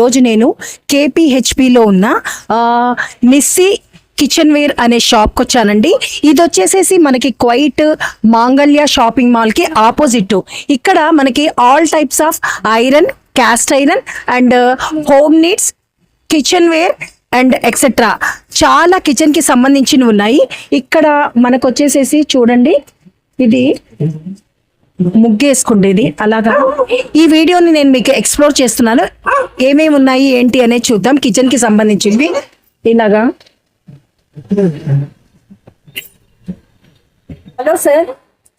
రోజు నేను కేపీహెచ్పిలో ఉన్న మిస్సీ నిస్సి కిచెన్ వేర్ అనే షాప్కి వచ్చానండి ఇది వచ్చేసేసి మనకి క్వైట్ మాంగళ్య షాపింగ్ మాల్కి ఆపోజిట్. ఇక్కడ మనకి all types of iron cast iron and home needs kitchen ware and etcetera చాలా కిచెన్కి సంబంధించినవి ఉన్నాయి. ఇక్కడ మనకు వచ్చేసేసి చూడండి. ఇది ముగ్గేసుకుండేది. అలాగా? ఈ వీడియోని నేను మీకు ఎక్స్ప్లోర్ చేస్తున్నాను. ఏమేమి ఉన్నాయి ఏంటి అనేది చూద్దాం. కిచెన్కి సంబంధించింది. ఇలాగా? Hello sir.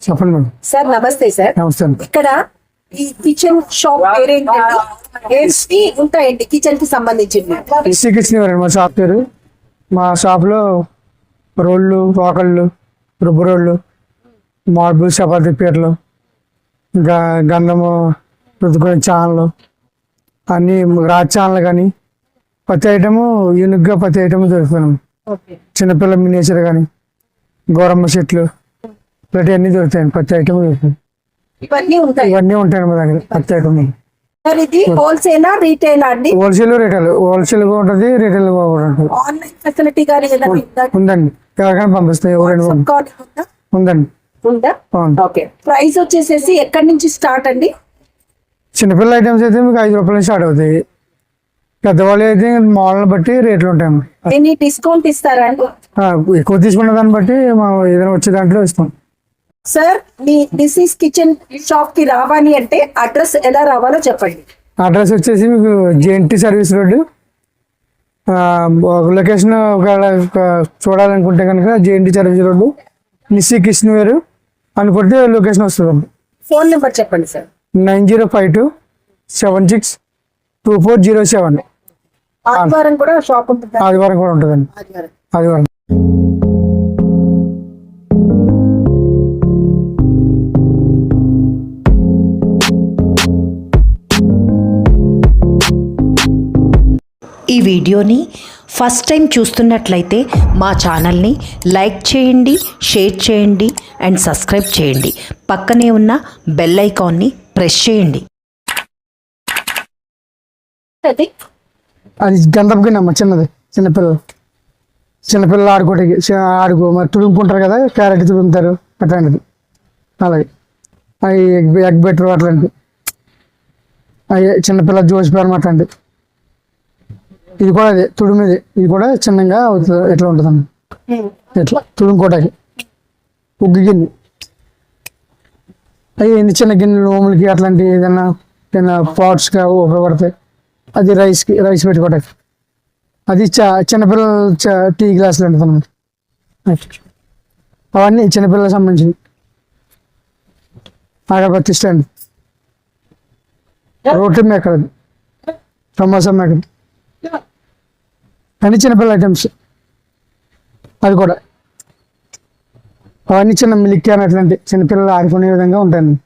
చెప్పండి మేడం. సార్ నమస్తే సార్. నమస్తే అండి ఇక్కడ ఈ కిచెన్ షాప్ పేరేంటండి ఏంటి? ఉంటాయండి కిచెన్కి సంబంధించింది. మా షాప్ పేరు. మా షాప్లో రోళ్ళు రోకళ్ళు రుబ్బు రోళ్ళు మార్బుల్ చపాతీ పీటలు ఇంకా గంధము రుద్దుకునే ఛానళ్ళు అన్నీ రాజ్ ఛానల్ కానీ ప్రతి ఐటము యూనిక్గా ప్రతి ఐటమ్ దొరుకుతున్నాం చిన్నపిల్ల మినియేచర్ కానీ గోరమ్మ చెట్లు ప్రతి అన్నీ దొరుకుతాయండి ప్రతి ఐటమ్ దొరుకుతాయి. ఇవన్నీ ఉంటాయి. మా దగ్గర ప్రతి ఐటమ్. హోల్సేలా రీటైలా అండి? హోల్సేల్ రిటైల్ హోల్సేల్ కూడా ఉంటుంది రిటైల్ ఉంటుంది. Online facility? ఉందండి. ఎవరికైనా పంపిస్తాయి ఎవరైనా? ఉందండి. ఉందా? ఓకే. ప్రైస్ వచ్చేసేసి ఎక్కడి నుంచి స్టార్ట్ అండి? చిన్నపిల్లల ఐటమ్స్ అయితే మీకు ఐదు రూపాయల నుంచి స్టార్ట్ అవుతాయి. పెద్దవాళ్ళు అయితే మాల్ని బట్టి రేట్లు ఉంటాయి ఎనీ డిస్కౌంట్ ఇస్తారా అండి? ఎక్కువ తీసుకున్న దాన్ని బట్టి మనం ఏదైనా వచ్చే దాంట్లో ఇస్తాం. సార్ మీ డిసీజ్ కిచెన్ షాప్కి రావాలి అంటే అడ్రస్ ఎలా రావాలో చెప్పండి. అడ్రస్ వచ్చేసి మీకు జేఎన్టీ సర్వీస్ రోడ్డు. లొకేషన్ ఒకవేళ ఒక చూడాలనుకుంటే కనుక JNT service road. Nissi Kishan వేరు అనుకుంటే లొకేషన్ వస్తుంది. ఫోన్ నెంబర్ చెప్పండి sir. Nine zero five two seven six two four zero seven. ఆదివారం కూడా షాప్ ఉంటుందా. ఆదివారం కూడా ఉంటుందండి. ఆదివారం. ఆదివారం. ఈ వీడియోని ఫస్ట్ టైం చూస్తున్నట్లయితే మా ఛానల్ని లైక్ చేయండి షేర్ చేయండి అండ్ సబ్స్క్రైబ్ చేయండి. పక్కనే ఉన్న బెల్ ఐకాన్ని ప్రెస్ చేయండి. అది? అది గంధపు గిన్నె అమ్మ చిన్నది చిన్నపిల్లలు. చిన్నపిల్లలు ఆడుకోవడానికి చి- ఆడుకో మరి తుడుముకుంటారు కదా క్యారెట్ తుడుముతారు అట్లాంటిది. అలాగే. అవి ఎగ్ ఎగ్ బెటర్ అట్లాంటివి అవి చిన్నపిల్ల జోసి పేరం అట్లాంటివి ఇది కూడా అదే తుడుమిది. ఇది కూడా చిన్నగా అవుతుంది ఎట్లా ఉంటుందండి? ఎట్లా? తుడుముకోవడానికి ఉగ్గు గిన్నె. అవి ఎన్ని చిన్న గిన్నెలు నోములకి అట్లాంటివి ఏదైనా ఏదైనా పాట్స్గా ఉపయోగపడతాయి? అది రైస్కి రైస్ పెట్టుకోవడానికి అది చా చిన్నపిల్లల చ- టీ గ్లాసులు ఉంటుంది అన్నమాట అవన్నీ చిన్నపిల్లలకు సంబంధించి agarbatti stand. Roti maker samosa maker అన్ని చిన్నపిల్లల ఐటమ్స్. అది కూడా. అవన్నీ చిన్న మిల్క్ క్యాన్ అట్లాంటి చిన్నపిల్లలు ఆడుకునే విధంగా ఉంటాయండి.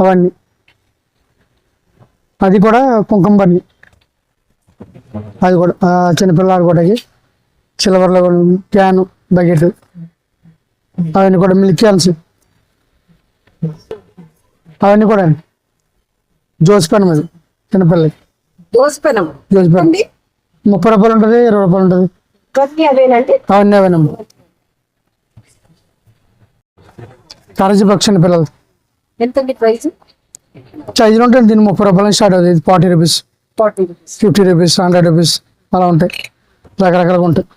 అవన్నీ. అది కూడా కుంకుమ బన్ని అది కూడా చిన్నపిల్లలు ఆడుకోవడానికి సిల్వర్లో. క్యాను బకెట్ అవన్నీ కూడా మిల్క్ క్యాన్స్. అవన్నీ కూడా అండి. జోస్ పెనం అది చిన్నపిల్లలకి. దోసపెనం జోస్ పెనం. అండి ముప్పై రూపాయలు ఉంటుంది ఇరవై రూపాయలు ఉంటుంది. అవన్నీ అవేనమ్మా కరజీ పక్షి పిల్లలు. ప్రైస్? ఐదు ఉంటాయి దీన్ని ముప్పై రూపాయల నుంచి స్టార్ట్ అవుతుంది. Forty rupees. Fifty rupees hundred rupees అలా ఉంటాయి. రకరకాలుగా ఉంటాయి.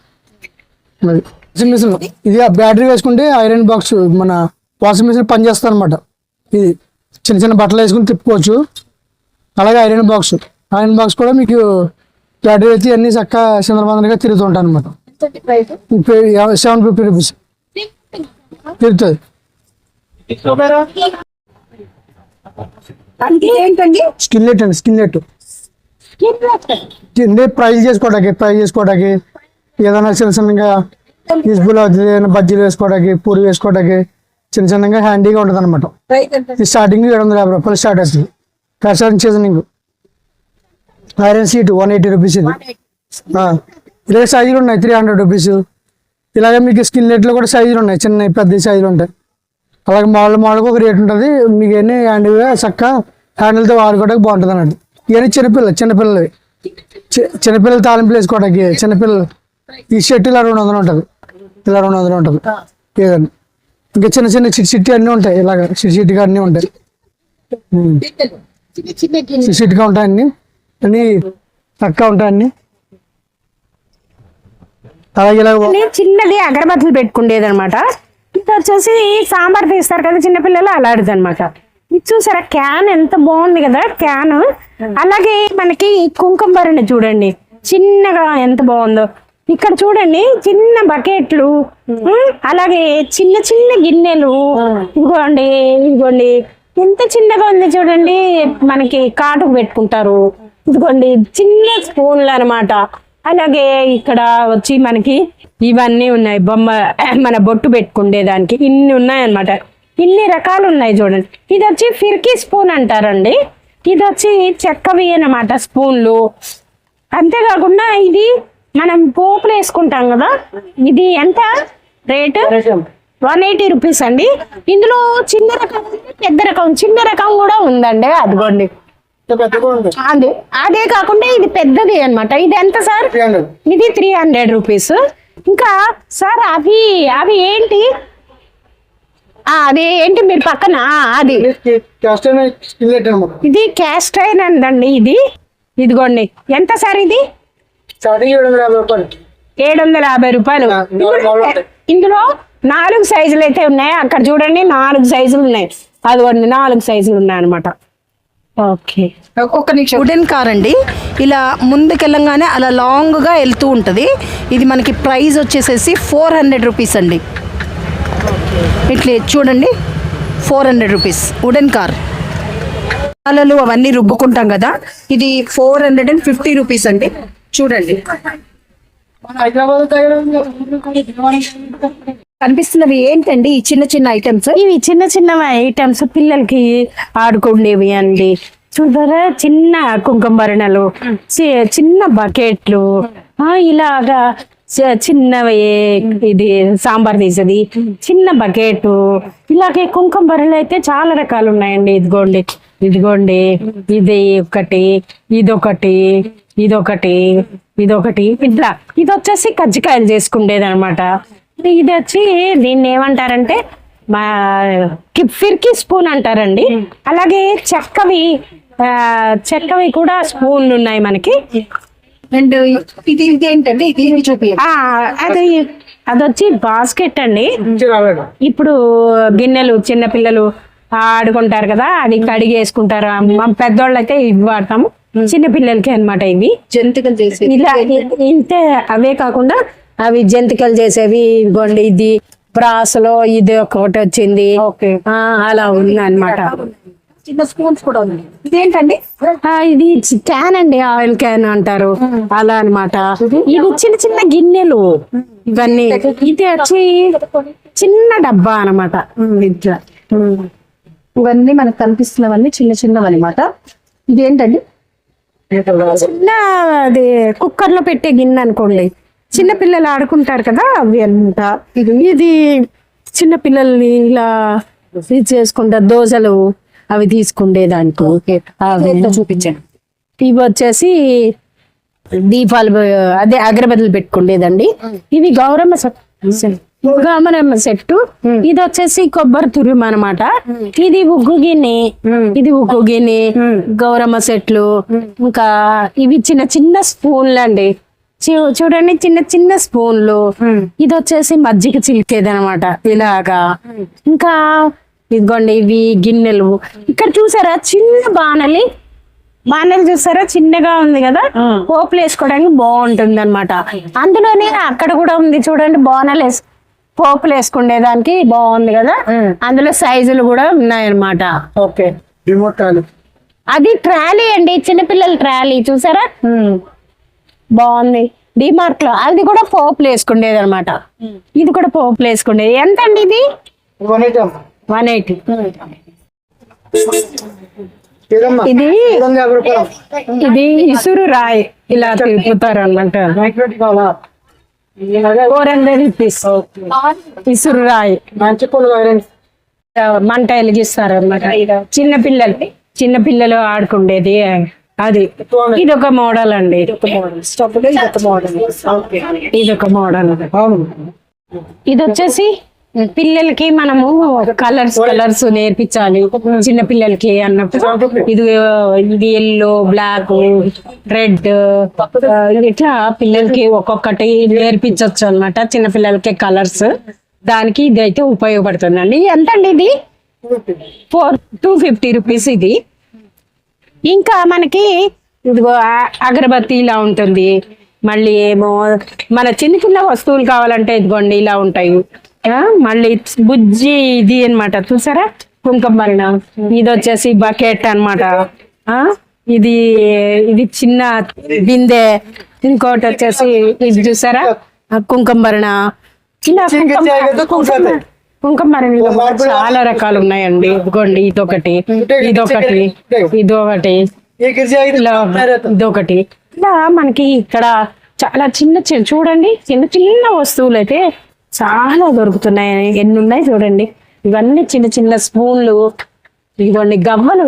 మరి వాషింగ్ మిషన్ ఇది ఆ బ్యాటరీ వేసుకుంటే ఐరన్ బాక్స్ మన వాషింగ్ మిషన్ పనిచేస్తుంది అనమాట ఇది చిన్న చిన్న బట్టలు వేసుకుని తిప్పుకోవచ్చు. అలాగే ఐరన్ బాక్స్. ఐరన్ బాక్స్ కూడా మీకు బ్యాటరీ వచ్చి అన్ని చక్క చంద్రబంధనగా తిరుగుతూ ఉంటాయి అనమాట సెవెన్ ఫిఫ్టీ రూపీస్. తిరుగుతుంది. అంటే ఏంటండి? స్కిన్ నెట్ అండి స్కిన్ నెట్ కింద ఫ్రై చేసుకోవడానికి ఫ్రై చేసుకోవడానికి ఏదైనా చిన్న చిన్నగా యూస్ఫుల్ అవుతుంది ఏదైనా బజ్జీలు వేసుకోవడానికి పూరి వేసుకోవడానికి చిన్న చిన్నగా హ్యాండీగా ఉంటుంది అనమాట స్టార్టింగ్ ఏడు వందల యాభై రూపాయలు స్టార్ట్ అవుతుంది. Customer seasoning iron sheet one eighty rupees ఇది. ఇలాగే సైజులు ఉన్నాయి త్రీ హండ్రెడ్ రూపీస్ ఇలాగే మీకు స్కిన్ నెట్లో కూడా సైజులు ఉన్నాయి చిన్న పెద్ద సైజులు ఉంటాయి. అలాగే మోడల్ మోడల్కి ఒక రేట్ ఉంటుంది. మీకు ఎన్ని హ్యాండిల్గా చక్క హ్యాండిల్తో వాడుకోవడానికి బాగుంటుంది అన్నట్టు. ఇవన్నీ చిన్నపిల్లలు చిన్నపిల్లలు చిన్నపిల్లలు తాలింపులు వేసుకోవడానికి చిన్నపిల్లలు. ఈ షర్ట్ ఇలా రెండు వందలు ఉంటుంది. ఇలా రెండు వందలు ఉంటుంది. ఏదన్నా ఇంకా చిన్న చిన్న చిట్టి చిట్టి అన్నీ ఉంటాయి. ఇలాగ చిట్టి చిట్టిగా అన్నీ ఉంటాయి. ఉమ్. చిట్టి చిట్టిగా ఉంటాయి అన్ని. అన్నీ తక్కువ ఉంటాయి అన్ని. అలాగే ఇలా నేను చిన్నది అగరబత్తులు పెట్టుకుండేది అనమాట ఇది వచ్చేసి సాంబార్ తీస్తారు కదా చిన్నపిల్లలు అలాంటిది అనమాట ఇది చూసారా? క్యాన్ ఎంత బాగుంది కదా క్యాన్. అలాగే మనకి కుంకుమ భరణ చూడండి. చిన్నగా ఎంత బాగుందో. ఇక్కడ చూడండి చిన్న బకెట్లు అలాగే చిన్న చిన్న గిన్నెలు. ఇదిగోండి ఇదిగోండి. ఎంత చిన్నగా ఉంది చూడండి. మనకి కాటుకు పెట్టుకుంటారు. ఇదిగోండి చిన్న స్పూన్లు అన్నమాట. అలాగే ఇక్కడ వచ్చి మనకి ఇవన్నీ ఉన్నాయి. బొమ్మ మన బొట్టు పెట్టుకుండేదానికి ఇన్ని ఉన్నాయన్నమాట. ఇన్ని రకాలు ఉన్నాయి చూడండి. ఇది వచ్చి ఫిర్కీ స్పూన్ అంటారండి. ఇది వచ్చి చెక్కవి అన్నమాట స్పూన్లు. అంతేకాకుండా ఇది మనం పోపులు వేసుకుంటాం కదా. ఇది ఎంత? రేటు? వన్ ఎయిటీ రూపీస్ అండి. ఇందులో చిన్న రకం పెద్ద రకం చిన్న రకం కూడా ఉందండి. అదిగోండి. అదే అదే కాకుండా ఇది పెద్దది అన్నమాట. ఇది ఎంత సార్? ఇది త్రీ హండ్రెడ్ రూపీస్. ఇంకా సార్ అవి అవి ఏంటి? అది ఏంటి మీరు పక్కన? అది. ఇది క్యాస్ట్ ఐరన్ అండి ఇది ఇదిగోండి. ఎంత సార్ ఇది? ఏడు వందల యాభై రూపాయలు. ఇందులో నాలుగు సైజులు అయితే ఉన్నాయి? అక్కడ చూడండి నాలుగు సైజులు ఉన్నాయి. అదిగోండి నాలుగు సైజులు ఉన్నాయి అనమాట ఓకే. ఒక్క నిమిషం. వుడెన్ కార్ అండి. ఇలా ముందుకెళ్ళంగానే అలా లాంగ్గా వెళ్తూ ఉంటుంది. ఇది మనకి ప్రైస్ వచ్చేసేసి ఫోర్ హండ్రెడ్ రూపీస్ అండి. ఇట్లే చూడండి four hundred rupees. Wooden car. పాలలు అవన్నీ రుబ్బుకుంటాం కదా. ఇది four hundred and fifty rupees అండి. చూడండి. కనిపిస్తున్నవి ఏంటండి ఈ చిన్న చిన్న ఐటమ్స్ ఇవి చిన్న చిన్న ఐటమ్స్ పిల్లలకి ఆడుకునేవి అండి. చూడరా చిన్న కుంకుమ భరణలు చి- చిన్న బకెట్లు ఇలాగా చిన్నవి ఇది సాంబార్ తీసేది. చిన్న బకెట్ ఇలాగే కుంకుమ భరణలు అయితే చాలా రకాలు ఉన్నాయండి. ఇదిగోండి ఇదిగోండి ఇది ఒకటి ఇదొకటి ఇదొకటి ఇదొకటి. ఇట్లా ఇది వచ్చేసి కజ్జికాయలు చేసుకుండేది అనమాట ఇది వచ్చి దీన్ని ఏమంటారంటే ఫిర్కీ స్పూన్ అంటారండి. అలాగే చెక్కవి చెక్కవి కూడా స్పూన్లు ఉన్నాయి మనకి. అండ్ ఇది ఇది చూపియండి ఆ అది అది వచ్చి బాస్కెట్ అండి. ఇప్పుడు గిన్నెలు చిన్న పిల్లలు ఆడుకుంటారు కదా అది కడిగి వేసుకుంటారు మా పెద్దోళ్ళు అయితే ఇవి వాడతాము. చిన్న పిల్లలకి అన్నమాట ఇవి. జంతికలు చేసి ఇలా ఇంతే అవే కాకుండా అవి జంతికలు చేసేవి ఇదిగోండి ఇది బ్రాస్లో ఇది ఒకటి వచ్చింది. అలా ఉంది అనమాట చిన్న స్పూన్స్ కూడా ఉంది ఇదేంటండి? ఇది క్యాన్ అండి ఆయిల్ క్యాన్ అంటారు. అలా అన్నమాట. ఇవి చిన్న చిన్న గిన్నెలు. ఇవన్నీ. ఇది వచ్చి చిన్న డబ్బా అన్నమాట. ఇట్లా. ఇవన్నీ మనకు కనిపిస్తున్నవన్నీ చిన్న చిన్నవి అనమాట ఇదేంటండి? చిన్న అది కుక్కర్లో పెట్టే గిన్నె అనుకోండి. చిన్న పిల్లలు ఆడుకుంటారు కదా అవి అనమాట ఇది చిన్న పిల్లల్ని ఇలా ఇది చేసుకుంటారు దోశలు అవి తీసుకుండే దానికి అవి చూపించండి. ఇవి వచ్చేసి దీపాలు అదే అగరబత్తులు పెట్టుకుండేదండి. ఇవి గౌరమ్మ గౌరమ్మ సెట్ ఇది వచ్చేసి కొబ్బరి తురుము అనమాట ఇది ఉగ్గు గిన్నె. ఇది ఉగ్గు గిన్నె గౌరమ్మ సెట్లు. ఇంకా ఇవి చిన్న చిన్న స్పూన్లు అండి చూడండి చిన్న చిన్న స్పూన్లు. ఇది వచ్చేసి మజ్జిగ చిలికేది అనమాట ఇలాగా ఇంకా ఇదిగోండి ఇవి గిన్నెలు. ఇక్కడ చూసారా చిన్న బాణలి? బాణలు చూసారా? చిన్నగా ఉంది కదా? పోపులు వేసుకోవడానికి బాగుంటుంది అనమాట అందులోనే అక్కడ కూడా ఉంది చూడండి బాణాలు వేసు పోపులు వేసుకునేదానికి బాగుంది కదా? అందులో సైజులు కూడా ఉన్నాయన్నమాట ఓకే. అది ట్రాలీ అండి చిన్నపిల్లల ట్రాలీ. చూసారా? బాగుంది. డిమార్ట్లో. అది కూడా పోపులు వేసుకునేది అనమాట ఇది కూడా పోపులు వేసుకునేది ఎంత అండి ఇది? One eighty. ఇది ఇది ఇసురు రాయి. ఇలా తిప్పుతారు అనమాట ఫోర్ హండ్రెడ్ రూపీస్ ఇసురు రాయి. మంట వెలిగిస్తారు అనమాట చిన్న పిల్లలు. చిన్న పిల్లలు ఆడుకుండేది. అది ఇది ఒక మోడల్ అండి. ఇది ఒక మోడల్. ఇది ఒక మోడల్. ఇది వచ్చేసి పిల్లలకి మనము కలర్స్ కలర్స్ నేర్పించాలి. చిన్న పిల్లలకి అన్నప్పుడు ఇది ఇది ఎల్లో బ్లాక్ రెడ్ ఇట్లా పిల్లలకి ఒక్కొక్కటి నేర్పించవచ్చు అన్నమాట. చిన్న పిల్లలకి కలర్స్. దానికి ఇది అయితే ఉపయోగపడుతుందండి ఎంత అండి ఇది ఫోర్ టూ ఫిఫ్టీ రూపీస్ ఇది. ఇంకా మనకి ఇదిగో అగరబత్తి ఇలా ఉంటుంది. మళ్ళీ ఏమో మన చిన్న చిన్న వస్తువులు కావాలంటే ఇదిగోండి ఇలా ఉంటాయి. ఆ, మళ్ళీ బుజ్జి ఇది అన్నమాట. చూసారా? కుంకుమ పరిణం ఇది వచ్చేసి బకెట్ అన్నమాట. ఆ ఇది ఇది చిన్న బిందె. ఇంకోటి వచ్చేసి ఇది చూసారా? కుంకుమ భరణ ఇలా కుంకుమ- భరణిలో కూడా చాలా రకాలు ఉన్నాయండి. ఇదిగోండి ఇదొకటి. ఇదొకటి. ఇదొకటి. ఇదొకటి. ఇలా మనకి ఇక్కడ చాలా చిన్న చిన్న చూడండి. చిన్న చిన్న వస్తువులు అయితే చాలా దొరుకుతున్నాయి. ఎన్ని ఉన్నాయి చూడండి. ఇవన్నీ చిన్న చిన్న స్పూన్లు ఇదిగోండి గవ్వలు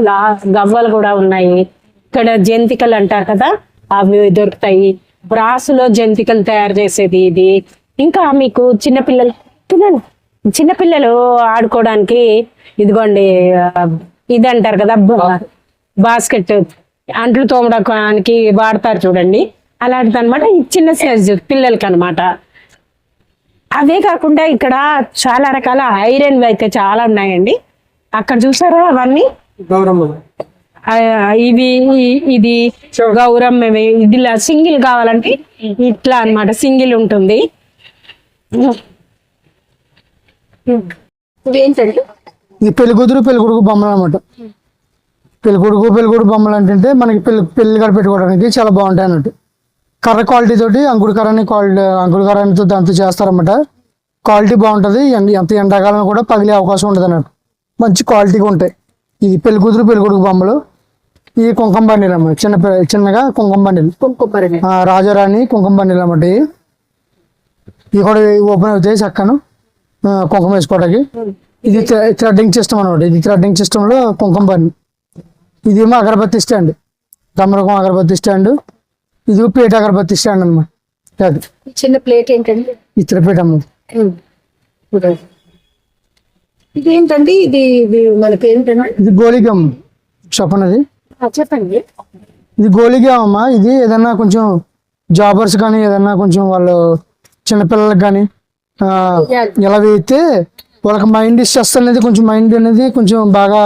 గవ్వలు కూడా ఉన్నాయి. ఇక్కడ జంతికలు అంటారు కదా అవి దొరుకుతాయి. బ్రాసులో జంతికలు తయారు చేసేది ఇది. ఇంకా మీకు చిన్నపిల్లలు తినండి చిన్నపిల్లలు ఆడుకోవడానికి ఇదిగోండి ఇది అంటారు కదా బాస్కెట్ అంట్లు తోమడానికి వాడతారు చూడండి. అలాంటిది అనమాట చిన్న సైజు పిల్లలకి అనమాట అవే కాకుండా ఇక్కడ చాలా రకాల ఐరన్ అయితే చాలా ఉన్నాయండి. అక్కడ చూసారా అవన్నీ? ఇవి ఇది గౌరమ్మ ఇది ఇలా సింగిల్ కావాలంటే ఇట్లా అన్నమాట సింగిల్ ఉంటుంది. ఇదేంటండి ఇది పెళ్ళి కూతురు పెళ్ళి కొడుకు బొమ్మలు అనమాట పెళ్ళి కొడుకు పెళ్ళి కొడుకు బొమ్మలు అంటే మనకి పెళ్ళి పెళ్ళి కాడ పెట్టుకోవడానికి చాలా బాగుంటాయి అన్నట్టు. కర్ర క్వాలిటీ తోటి అంకుడు కర్రని క్వాలిటీ అంకుడు కర్రనితో దాంతో చేస్తారన్నమాట. క్వాలిటీ బాగుంటుంది ఎంత ఎండాకాలం కూడా పగిలే అవకాశం ఉంటుంది అన్నట్టు. మంచి క్వాలిటీగా ఉంటాయి. ఇది పెళ్ళి కూతురు పెళ్ళి కొడుకు బొమ్మలు. ఈ కుంకుమ బండిలు అన్నమాట. చిన్న చిన్నగా కుంకుమ బండిలు. కుంకుమ రాజారాణి కుంకుమ బండిలు అన్నమాట ఇవి. కూడా ఓపెన్ అవుతాయి చక్కను. కుంకుమ వేసుకోవడానికి. ఇది థ్రెడ్డింగ్ సిస్టమ్ అనమాట ఇది థ్రెడ్డింగ్ సిస్టంలో కుంకుమ ఇది ఏమో అగరబత్తి స్టాండ్. దమ్మరకం అగరబత్తి స్టాండ్. ఇది పీట అగరబత్తి స్టాండ్ అనమాట అది. ఈ చిన్న ప్లేట్ ఏంటండి? ఇతరపీట అన్నమాట. చూడండి. ఇదేంటండి? ఇది ఇది మనకి ఏంటండి ఇది గోలిగమ్ చెప్పనది చెప్పండి. ఇది గోలిగా అమ్మ. ఇది ఏదన్నా కొంచెం జాబర్స్ కానీ ఏదన్నా కొంచెం వాళ్ళు చిన్నపిల్లలకి కానీ ఇలా వేస్తే వాళ్ళకి మైండ్ స్ట్రెస్ అనేది కొంచెం మైండ్ అనేది కొంచెం బాగా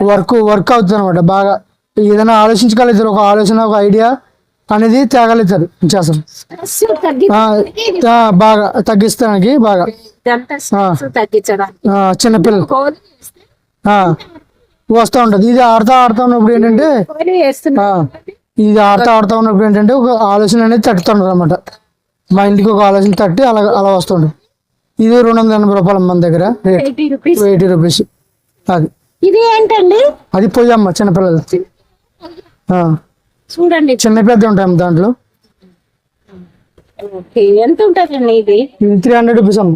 వర్క్ వర్క్ అవుతుంది అనమాట బాగా ఏదైనా ఆలోచించగలుగుతారు. ఒక ఆలోచన ఒక ఐడియా అనేది తేగలుగుతారు చేస్తాం బాగా తగ్గిస్తానికి బాగా. చిన్నపిల్లలు వస్తూ? ఉంటుంది. ఇది ఆడుతా ఆడుతా ఉన్నప్పుడు ఏంటంటే ఇది ఆడుతా ఆడుతా ఉన్నప్పుడు ఏంటంటే ఒక ఆలోచన అనేది తట్టుతుండదు అనమాట మైండ్కి ఒక ఆలోచన తట్టి అలా అలా వస్తుండే. ఇది రెండు వందల ఎనభై రూపాయలు మన దగ్గర. రేట్ ఎయిటీ రూపీస్ అది. ఇది ఏంటండి? అది పోయమ్మ చిన్నపిల్లలు చూడండి. చిన్న పెద్ద ఉంటాయమ్మ దాంట్లో. ఎంత ఉంటుందండి ఇది? ఇది త్రీ హండ్రెడ్ రూపీస్ అమ్మ.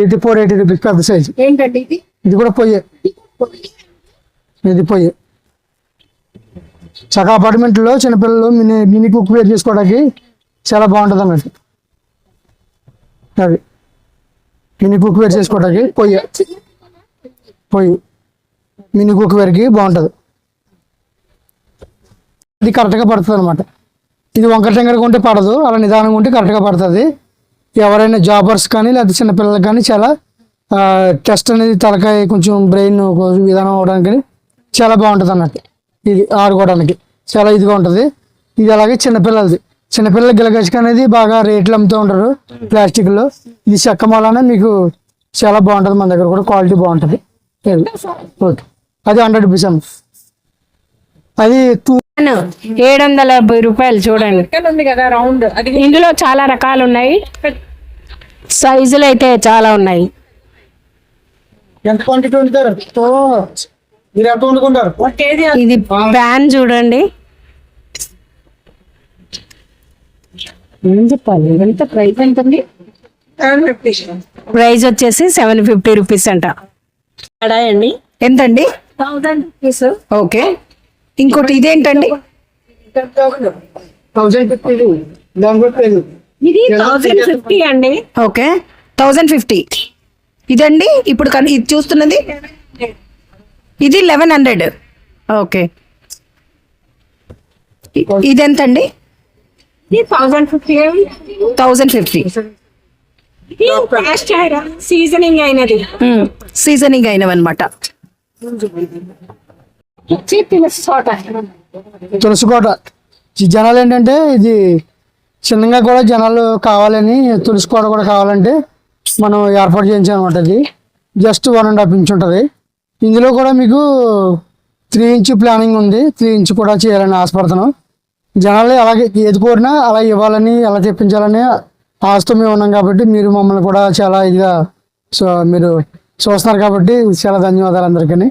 ఎయిటీ ఫోర్ ఎయిటీ రూపీస్ పెద్ద సైజ్ ఏంటండి ఇది? ఇది కూడా పొయ్యే ఇది పొయ్యే చక్క అపార్ట్మెంట్లో చిన్నపిల్లలు మినీ మినీ కుక్ వేర్ చేసుకోవడానికి చాలా బాగుంటుంది అన్నట్టు అది మినీ కుక్ వేర్ చేసుకోవడానికి పొయ్యి పొయ్యి మినీ కుక్ వేర్కి బాగుంటుంది. ఇది కరెక్ట్గా పడుతుంది అనమాట ఇది వంకర టెంగరగా ఉంటే పడదు అలా నిదానంగా ఉంటే కరెక్ట్గా పడుతుంది. ఎవరైనా జాబర్స్ కానీ లేకపోతే చిన్నపిల్లలకి కానీ చాలా టెస్ట్ అనేది తలకాయ కొంచెం బ్రెయిన్ విధానం అవడానికి చాలా బాగుంటుంది అన్నట్టు ఇది ఆడుకోవడానికి. చాలా ఇదిగా ఉంటుంది. ఇది అలాగే చిన్నపిల్లలది చిన్నపిల్లల గిలగచ్చిక అనేది బాగా రేట్లు అమ్ముతూ ఉంటారు ప్లాస్టిక్లో. ఇది చెక్క మూలనే మీకు చాలా బాగుంటుంది మన దగ్గర కూడా క్వాలిటీ బాగుంటుంది. ఓకే. అది హండ్రెడ్ రూపీస్ అమ్మ. అది ఏడు వందల యాభై రూపాయలు చూడండి. ఉంది కదా రౌండ్? అది ఇందులో చాలా రకాలు ఉన్నాయి. సైజులు అయితే చాలా ఉన్నాయి. ఎంత క్వాంటిటీ ఇది ప్యాన్ చూడండి. ఏం చెప్పాలి? ఎంత ప్రైస్ ఎంతండి వచ్చేసి సెవెన్ ఫిఫ్టీ రూపీస్ అంట. కడాయి అండి ఎంతండి? Thousand rupees. ఓకే. ఇంకోటి ఇదేంటండి? థౌసండ్ ఫిఫ్టీ ఇది. థౌసండ్ ఫిఫ్టీ అండి. ఓకే. Thousand fifty. ఇదండి? ఇప్పుడు కన్- ఇది చూస్తున్నది? ఇది లెవెన్ హండ్రెడ్. ఓకే. ఇదెంతండి? ఫిఫ్టీ థౌజండ్ ఫిఫ్టీ సీజనింగ్ అయినది. సీజనింగ్ అయినవన్నమాట. వచ్చి తులసి తోట తులసి కోట. ఈ జనాలు ఏంటంటే ఇది చిన్నగా కూడా జనాలు కావాలని తులసి కోట కూడా కావాలంటే మనం ఏర్పాటు చేయించాం అనమాట ఇది just one and half inch ఉంటుంది. ఇందులో కూడా మీకు త్రీ ఇంచ్ ప్లానింగ్ ఉంది. త్రీ ఇంచ్ కూడా చేయాలని ఆశపడుతున్నాం. జనాలు అలాగే ఏది కోరినా అలా ఇవ్వాలని అలా తెప్పించాలని ఆశతో మేము ఉన్నాం కాబట్టి మీరు మమ్మల్ని కూడా చాలా ఇదిగా సో మీరు చూస్తున్నారు కాబట్టి చాలా ధన్యవాదాలు అందరికీ.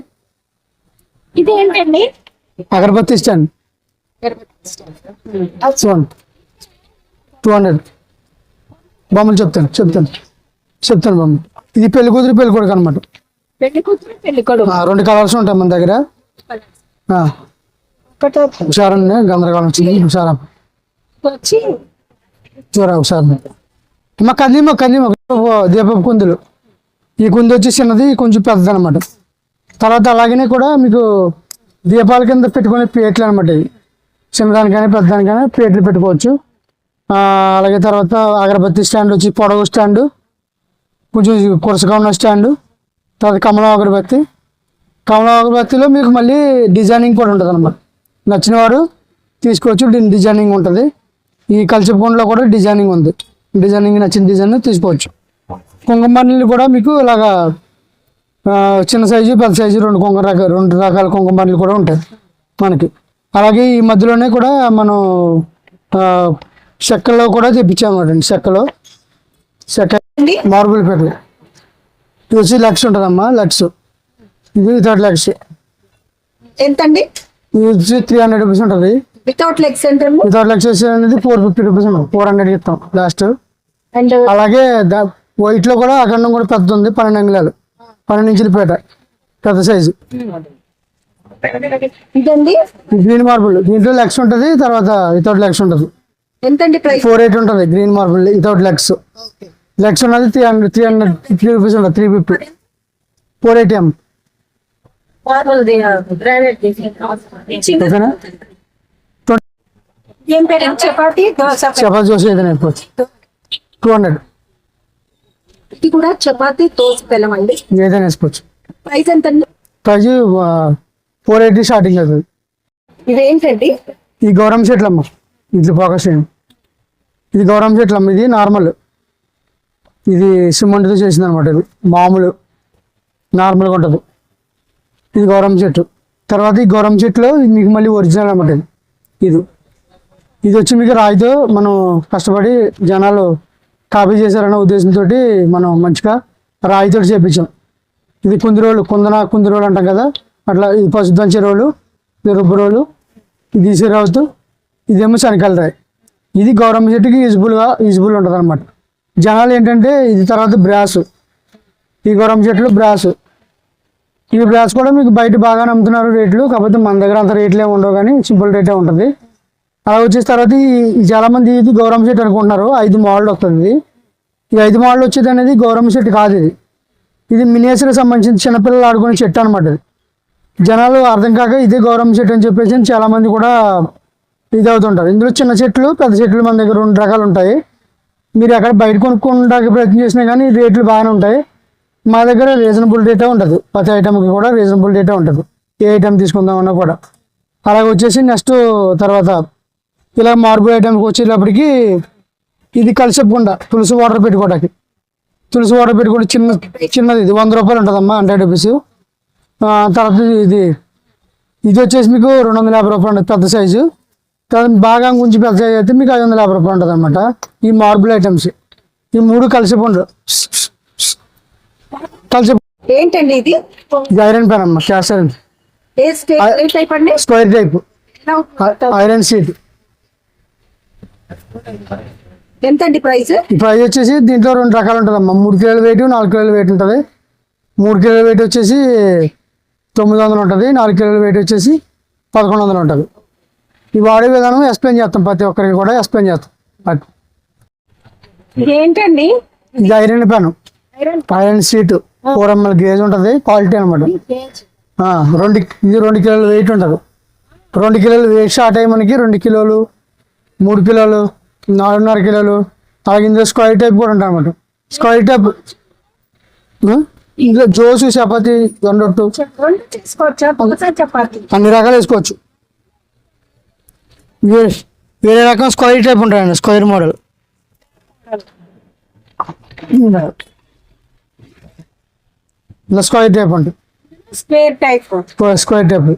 అగరబత్తి స్టాండ్. చూడండి. Two hundred. బొమ్మలు చెప్తాను చెప్తాను చెప్తాను బొమ్మ ఇది పెళ్ళి కూతురు పెళ్ళి కొడుకు అనమాట పెళ్ళి కూతురు పెళ్ళి కొడుకు. రెండు కలర్స్ ఉంటాయి మన దగ్గర. ఒకటి హుషారండి గందరగోళం వచ్చింది హుషారం. వచ్చి. చూరా హుషారం. మా కందిమ కందిమ దీపపు కుందులు. ఈ కుంది వచ్చి చిన్నది కొంచెం పెద్దది అనమాట తర్వాత అలాగనే కూడా మీకు దీపాల కింద పెట్టుకునే ప్లేట్లు అనమాట ఇవి. చిన్నదానికైనా పెద్దదానికైనా ప్లేట్లు పెట్టుకోవచ్చు. అలాగే తర్వాత అగరబత్తి స్టాండ్ వచ్చి పొడవు స్టాండ్ కొంచెం కురసగా ఉన్న స్టాండ్ తర్వాత కమలం అగరబత్తి. కమలం అగరబత్తిలో మీకు మళ్ళీ డిజైనింగ్ కూడా ఉంటుంది అనమాట నచ్చిన వారు తీసుకోవచ్చు. దీని డిజైనింగ్ ఉంటుంది. ఈ కల్చర్ ఫోన్లో కూడా డిజైనింగ్ ఉంది. డిజైనింగ్ నచ్చిన డిజైన్ తీసుకోవచ్చు. కుంకుమ బండ్లు కూడా మీకు ఇలాగా చిన్న సైజు పెద్ద సైజు రెండు కుంకుమ రకాల రెండు రకాల కుంకుమ బండ్లు కూడా ఉంటాయి మనకి. అలాగే ఈ మధ్యలోనే కూడా మనం చెక్కలో కూడా తెప్పించామన్నమాట చెక్కలో. చెక్క మార్బుల్ పెట్టలు ఇది వచ్చి లక్ష ఉంటుందమ్మా లక్ష ఇది థర్డ్ లక్ష ఎంతండి? ఇది త్రీ హండ్రెడ్ రూపీస్ ఉంటుంది. వితౌట్ లెగ్స్ అంటే వితౌట్ లక్ష అనేది ఫోర్ ఫిఫ్టీ రూపీస్ ఉంటుంది. ఫోర్ హండ్రెడ్ ఇస్తాం లాస్ట్ అండ్ అలాగే వైట్లో కూడా అఖండం కూడా పెద్ద ఉంది పన్నెండు అంగుళాలు. పన్నెండు ఇంచుల పేట పెద్ద సైజు ఇదండి? గ్రీన్ మార్బుల్ దీంట్లో లెగ్స్ ఉంటుంది తర్వాత వితౌట్ లెగ్స్ ఉంటుంది. ఎంతండి ప్రైస్ ఫోర్ ఎయిట్ ఉంటుంది green marble without legs legs ఉన్నది three hundred three hundred fifty rupees ఉంటుంది త్రీ ఫిఫ్టీ ఫోర్ ఎయిటీ ఎం చపాతి దోశ చపాతి దోశ ఏదైనా అయిపోవచ్చు టూ హండ్రెడ్ ఇది కూడా చపాతి దోశ బెల్లం అండి. ఏదైనా వేసుకోవచ్చు. ప్రైస్ ఎంతండి? ప్రైజ్ ఫోర్ ఎయిటీ స్టార్టింగ్ అవుతుంది ఇదేంటండి ఈ గౌరవం చెట్లు అమ్మ ఇది ఫోకస్ చేయండి. ఇది గౌరవం చెట్లు అమ్మ ఇది నార్మల్ ఇది సిమెంట్తో చేసింది అనమాట ఇది. మామూలు నార్మల్గా ఉంటుంది. ఇది గౌరవం చెట్టు. తర్వాత ఈ గౌరవం చెట్టులో మీకు మళ్ళీ ఒరిజినల్ అనమాట ఇది. ఇది. ఇది వచ్చి మీకు రాయితో మనం కష్టపడి జనాలు కాపీ చేశారన్న ఉద్దేశంతో మనం మంచిగా రాయితో చేపించాం. ఇది కుందిరోలు కుందన కుందిరోలు అంటాం కదా. అట్లా ఇది పశుద్ధం చెరువులు రోలు ఇది రుబ్బు రోలు ఇది ఈసిరావుతూ ఇదేమో శనకాల రాయి. ఇది గౌరమ్మ చెట్టుకి యూజ్బుల్గా యూజ్ఫుల్ ఉంటుంది అనమాట జనాలు ఏంటంటే ఇది తర్వాత బ్రాస్. ఈ గౌరమ్మ చెట్లు బ్రాసు. ఈ బ్రాస్ కూడా మీకు బయట బాగా అమ్ముతున్నారు రేట్లు కాకపోతే మన దగ్గర అంత రేట్లు ఏమి ఉండవు కానీ సింపుల్ రేటే ఉంటుంది. అలా వచ్చేసిన తర్వాత ఈ- చాలా మంది ఇది గౌరమ్మ చెట్టు అనుకుంటున్నారు ఐదు మోడల్ వస్తుంది. ఇది. ఈ ఐదు మోడల్ వచ్చేది అనేది గౌరమ్మ చెట్టు కాదు ఇది. ఇది మినియేచర్కి సంబంధించిన చిన్నపిల్లలు ఆడుకునే చెట్టు అనమాట ఇది. జనాలు అర్థం కాక ఇదే గౌరమ్మ చెట్టు అని చెప్పేసి చాలా మంది కూడా ఇది అవుతుంటారు. ఇందులో చిన్న చెట్లు పెద్ద చెట్లు మన దగ్గర రెండు రకాలు ఉంటాయి. మీరు ఎక్కడ బయట కొనుక్కోడానికి ప్రయత్నం చేసినా కానీ రేట్లు బాగానే ఉంటాయి. మా దగ్గర రీజనబుల్ రేటే ఉంటుంది ప్రతి ఐటమ్కి కూడా రీజనబుల్ రేటే ఉంటుంది ఏ ఐటమ్ తీసుకుందామన్నా కూడా. అలాగే వచ్చేసి నెక్స్ట్ తర్వాత ఇలా మార్బుల్ ఐటమ్కి వచ్చేటప్పటికి ఇది కలిసిపుండ తులసి వాటర్ పెట్టుకోవడానికి. తులసి వాటర్ పెట్టుకుంటే చిన్న చిన్నది ఇది. వంద రూపాయలు ఉంటుందమ్మా హండ్రెడ్ రూపీస్ తర్వాత ఇది ఇది వచ్చేసి మీకు రెండు వందల యాభై రూపాయలు ఉంటుంది పెద్ద సైజు తర్వాత బాగా కొంచెం పెద్ద సైజు అయితే మీకు ఐదు వందల యాభై రూపాయలు ఉంటుంది అనమాట ఈ మార్బుల్ ఐటమ్స్ ఈ మూడు కలిసి పండు కలిసి ఏంటండి ఇది? ఇది ఐరన్ పెన్ అమ్మా క్యాస్ట్ ఐరన్. ఏ స్టేట్ ఏ టైప్ అండి? Square type. Iron sheet. ఎంతండి ప్రైస్? ఈ ప్రైస్ వచ్చేసి దీంట్లో రెండు రకాలు ఉంటుందమ్మా. మూడు కిలోల వెయిట్ నాలుగు కిలోల వెయిట్ ఉంటుంది. మూడు కిలోల వెయిట్ వచ్చేసి తొమ్మిది వందలు ఉంటుంది. నాలుగు కిలోల వెయిట్ వచ్చేసి పదకొండు వందలు ఉంటుంది. ఈ వాడే విధానం ఎక్స్ప్లెయిన్ చేస్తాం. ప్రతి ఒక్కరికి కూడా ఎక్స్ప్లెయిన్ చేస్తాం. ఏంటండి? ఇది iron pan iron iron sheet four ML gauge ఉంటుంది క్వాలిటీ అనమాట రెండు ఇది రెండు కిలోలు వెయిట్ ఉంటుంది. రెండు కిలోలు వెయిట్ స్టార్ట్ అయ్యి మనకి రెండు కిలోలు మూడు కిలోలు నాలుగున్నర కిలోలు అలాగే ఇందులో స్క్వైర్ టైప్ కూడా ఉంటుంది అనమాట స్క్వైర్ టైప్ ఇందులో జోసు చపాతి చపాతి అన్ని రకాలు వేసుకోవచ్చు. వేరే రకం స్క్వైర్ టైప్ ఉంటాయండి స్క్వైర్ మోడల్ ఇలా స్క్వైర్ టైప్ ఉంటుంది స్క్వేర్ టైప్ స్క్వైర్ టైప్.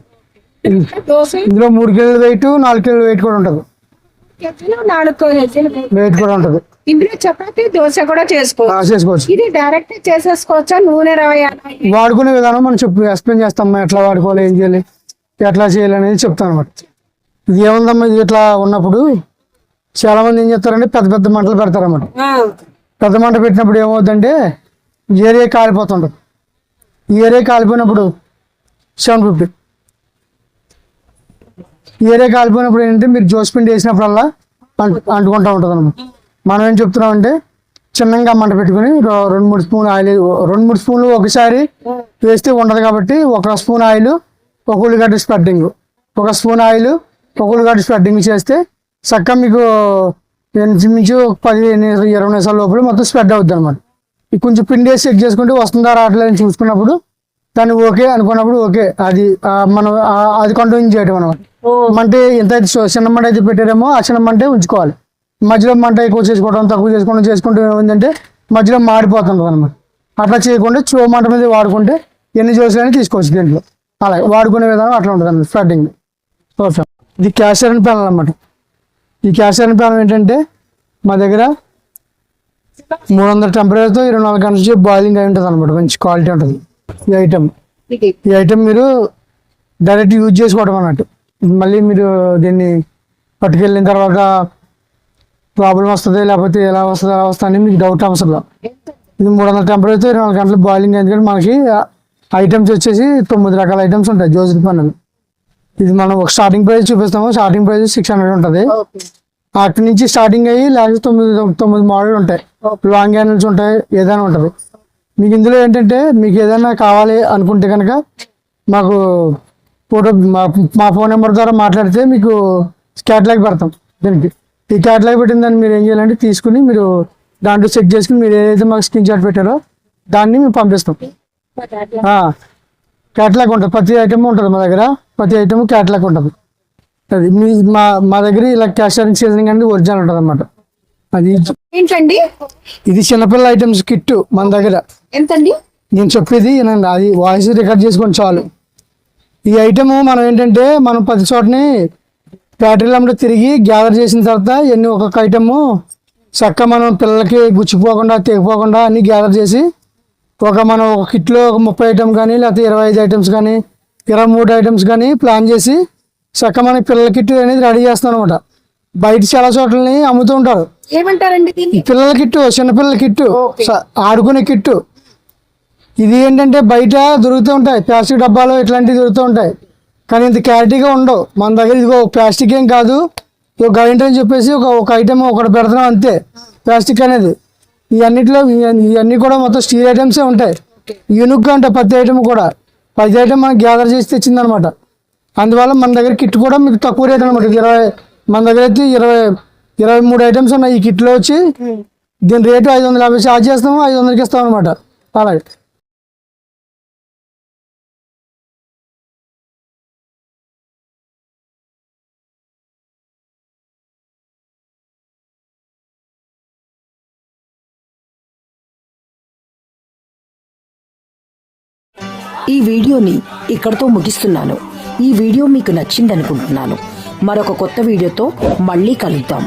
ఇందులో మూడు కిలోల వెయిట్ నాలుగు కిలోల వెయిట్ కూడా ఉంటుంది. కేజీలు కేజీలు వెయిట్ కూడా ఉంటుంది. ఇందులో చపాతి దోశ కూడా చేసుకోవచ్చు. చేసుకోవచ్చు. ఇది డైరెక్ట్ చేసేసుకోవచ్చా? నూనె వాడుకునే విధానం మనం చెప్పు ఎక్స్ప్లెయిన్ చేస్తాం ఎట్లా వాడుకోవాలి ఏం చేయాలి ఎట్లా చేయాలి అనేది చెప్తాం అనమాట ఇది ఏముందమ్మా ఇది ఇట్లా ఉన్నప్పుడు చాలా మంది ఏం చేస్తారంటే పెద్ద పెద్ద మంటలు పెడతారన్నమాట. పెద్ద మంట పెట్టినప్పుడు ఏమవుతుందంటే ఏరియా కాలిపోతుంటుంది ఈ ఏరియా కాలిపోయినప్పుడు సెవెన్ ఫిఫ్టీ. ఏరియా కాలిపోయినప్పుడు ఏంటంటే మీరు జోస్పిండి వేసినప్పుడల్లా అంటు అంటుకుంటూ ఉంటుంది అనమాట మనం ఏం చెప్తున్నామంటే చిన్నగా మంట పెట్టుకుని రెండు మూడు స్పూన్ ఆయిల్ రెండు మూడు స్పూన్లు ఒకసారి వేస్తే ఉండదు కాబట్టి ఒక స్పూన్ ఆయిల్ ఒక ఉల్లిగడ్డ స్ప్రెడ్డింగ్. ఒక స్పూన్ ఆయిల్ ఒక ఉల్లిగడ్డ స్ప్రెడ్డింగ్ చేస్తే చక్కగా మీకు ఇంచుమించు పదిహేను పది ఇరవై నిమిషాల లోపల మొత్తం స్ప్రెడ్ అవుద్ది అనమాట కొంచెం పిండి వేసి చెక్ చేసుకుంటే వస్తుందా రావట్లేదు అని చూసుకున్నప్పుడు దాన్ని ఓకే అనుకున్నప్పుడు ఓకే. అది మనం అది కంటిన్యూ చేయడం అనమాట మంటే ఎంత చిన్న మంట అయితే పెట్టారేమో ఆ చిన్న మంటే ఉంచుకోవాలి. మధ్యలో మంట ఎక్కువ చేసుకోవడం తక్కువ చేసుకోవడం చేసుకుంటే ఏమైందంటే మధ్యలో మాడిపోతుంటుంది అనమాట అట్లా చేయకుండా చో మంట మీద వాడుకుంటే ఎన్ని జోసులైనా తీసుకోవచ్చు దీంట్లో. అలా వాడుకునే విధానం అట్లా ఉంటుంది అన్నమాట స్టార్టింగ్ ఇది క్యాషర్ ప్యానల్ అనమాట ఈ క్యాషర్ ప్యానల్ ఏంటంటే మా దగ్గర మూడు వందల టెంపరేచర్తో ఇరవై నాలుగు గంటల నుంచి బాయిలింగ్ అయి ఉంటుంది అనమాట మంచి క్వాలిటీ ఉంటుంది. ఈ ఐటమ్ ఈ ఐటమ్ మీరు డైరెక్ట్ యూజ్ చేసుకోవడం అన్నట్టు. మళ్ళీ మీరు దీన్ని పట్టుకెళ్ళిన తర్వాత ప్రాబ్లం వస్తుంది లేకపోతే ఎలా వస్తుంది ఎలా వస్తుంది అని మీకు డౌట్ అవసరం. ఇది మూడు వందల టెంపరేచర్ ఇరవై నాలుగు గంటలు బాయిలింగ్ ఎందుకంటే మనకి ఐటమ్స్ వచ్చేసి తొమ్మిది రకాల ఐటమ్స్ ఉంటాయి. జోజుల పనులు ఇది మనం ఒక స్టార్టింగ్ ప్రైస్ చూపిస్తాము. స్టార్టింగ్ ప్రైస్ సిక్స్ హండ్రెడ్ ఉంటుంది. అక్కడి నుంచి స్టార్టింగ్ అయ్యి లాస్ట్ తొమ్మిది తొమ్మిది మోడల్ ఉంటాయి. లాంగ్ హ్యాండిల్స్ ఉంటాయి ఏదైనా ఉంటుంది. మీకు ఇందులో ఏంటంటే మీకు ఏదైనా కావాలి అనుకుంటే కనుక మాకు ఫోటో మా మా ఫోన్ నెంబర్ ద్వారా మాట్లాడితే మీకు క్యాటలాగ్ పెడతాం. దీనికి. ఈ క్యాటలాగ్ పెట్టిన దాన్ని మీరు ఏం చేయాలంటే తీసుకుని మీరు దాంట్లో చెక్ చేసుకుని మీరు ఏదైతే మాకు స్క్రీన్ షాట్ పెట్టారో దాన్ని మేము పంపిస్తాం. క్యాటలాగ్ ఉంటుంది. ప్రతి ఐటమ్ ఉంటుంది మా దగ్గర. ప్రతి ఐటమ్ క్యాటలాగ్ ఉంటుంది. అది మీ మా మా దగ్గర ఇలా క్యాష్ సీజనింగ్ అనేది ఒరిజినల్ ఉంటుంది అనమాట అది ఏంటండి? ఇది చిన్నపిల్లల ఐటమ్స్ కిట్ మన దగ్గర. ఎంతండి? నేను చెప్పేది వినండి అది వాయిస్ రికార్డ్ చేసుకొని చాలు. ఈ ఐటమ్ మనం ఏంటంటే మనం పది చోటని ఫ్యాక్టరీలో తిరిగి గ్యాదర్ చేసిన తర్వాత ఎన్ని ఒక్కొక్క ఐటమ్ చక్క మనం పిల్లలకి గుచ్చిపోకుండా తెగిపోకుండా అన్ని గ్యాదర్ చేసి ఒక మనం ఒక కిట్లో ఒక ముప్పై ఐటమ్ కానీ లేకపోతే ఇరవై ఐదు ఐటమ్స్ కానీ ఇరవై మూడు ఐటమ్స్ కానీ ప్లాన్ చేసి చక్క మన పిల్లల కిట్ అనేది రెడీ చేస్తాం అనమాట బయట చాలా చోట్లని అమ్ముతూ ఉంటారు. ఏమంటారండి ఈ దీన్ని పిల్లల కిట్టు చిన్నపిల్లల కిట్టు ఆడుకునే కిట్టు. ఇది ఏంటంటే బయట దొరుకుతూ ఉంటాయి. ప్లాస్టిక్ డబ్బాలు ఇట్లాంటివి దొరుకుతూ ఉంటాయి. కానీ ఇంత క్లారిటీగా ఉండవు. మన దగ్గర ఇదిగో ప్లాస్టిక్ ఏం కాదు. ఒక గ్రైండర్ అని చెప్పేసి ఒక ఒక ఐటమ్ ఒకటి పెడుతున్నాం అంతే. ప్లాస్టిక్ అనేది. ఇవన్నిట్లో ఇవన్నీ కూడా మొత్తం స్టీల్ ఐటమ్సే ఉంటాయి. యూనిక్గా ఉంటాయి ప్రతి ఐటమ్ కూడా. ప్రతి ఐటమ్ మనకి గ్యాదర్ చేసి తెచ్చిందనమాట అందువల్ల మన దగ్గర కిట్ కూడా మీకు తక్కువ రేట్ అనమాట ఇరవై మన దగ్గర అయితే ఇరవై ఇరవై మూడు ఐటమ్స్ ఉన్నాయి ఈ కిట్లో వచ్చి. దీని రేటు ఐదు వందల యాభై ఛార్జ్ చేస్తాము ఐదు వందలకి ఇస్తాం అనమాట అలాగే. ఈ వీడియోని ఇక్కడితో ముగిస్తున్నాను. ఈ వీడియో మీకు నచ్చిందనుకుంటున్నాను. మరొక కొత్త వీడియోతో మళ్ళీ కలుద్దాం.